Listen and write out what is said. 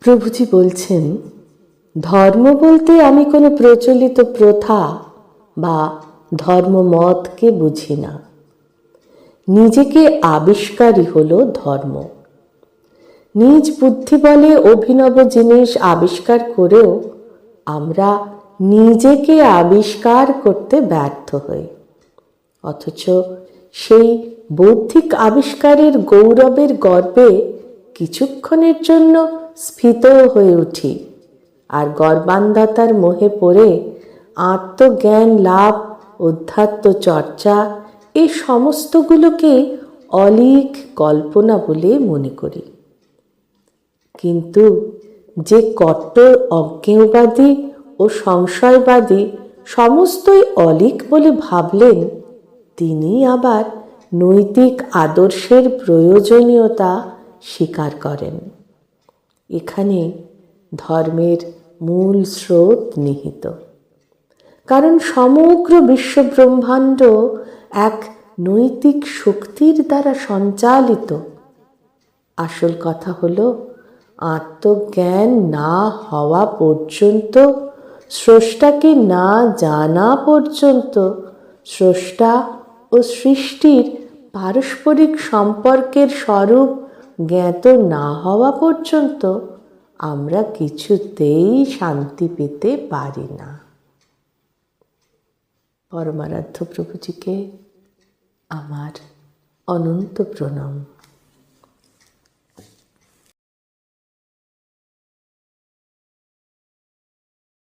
প্রভুজি বলছেন, ধর্ম বলতে আমি কোনো প্রচলিত প্রথা বা ধর্মমতকে বুঝি না। নিজেকে আবিষ্কারই হলো ধর্ম। নিজ বুদ্ধি বলে অভিনব জিনিস আবিষ্কার করেও আমরা নিজেকে আবিষ্কার করতে ব্যর্থ হই। অথচ সেই বৌদ্ধিক আবিষ্কারের গৌরবের গর্বে কিছুক্ষণের জন্য স্ফীত হয়ে উঠি আর গর্বান্ধাতার মোহে পড়ে আত্মজ্ঞান লাভ, অধ্যাত্ম চর্চা এই সমস্তগুলোকে অলিক কল্পনা বলে মনে করি। কিন্তু যে কট্টর অজ্ঞেয়বাদী ও সংশয়বাদী সমস্তই অলিক বলে ভাবলেন, তিনি আবার নৈতিক আদর্শের প্রয়োজনীয়তা স্বীকার করেন। এখানে ধর্মের মূল স্রোত নিহিত। কারণ সমগ্র বিশ্বব্রহ্মাণ্ড এক নৈতিক শক্তির দ্বারা সঞ্চালিত। আসল কথা হল, আত্মজ্ঞান না হওয়া পর্যন্ত, স্রষ্টাকে না জানা পর্যন্ত, স্রষ্টা ও সৃষ্টির পারস্পরিক সম্পর্কের স্বরূপ জ্ঞাত না হওয়া পর্যন্ত আমরা কিছুতেই শান্তি পেতে পারি না। পরমারাধ্য প্রভুজিকে আমার অনন্ত প্রণাম।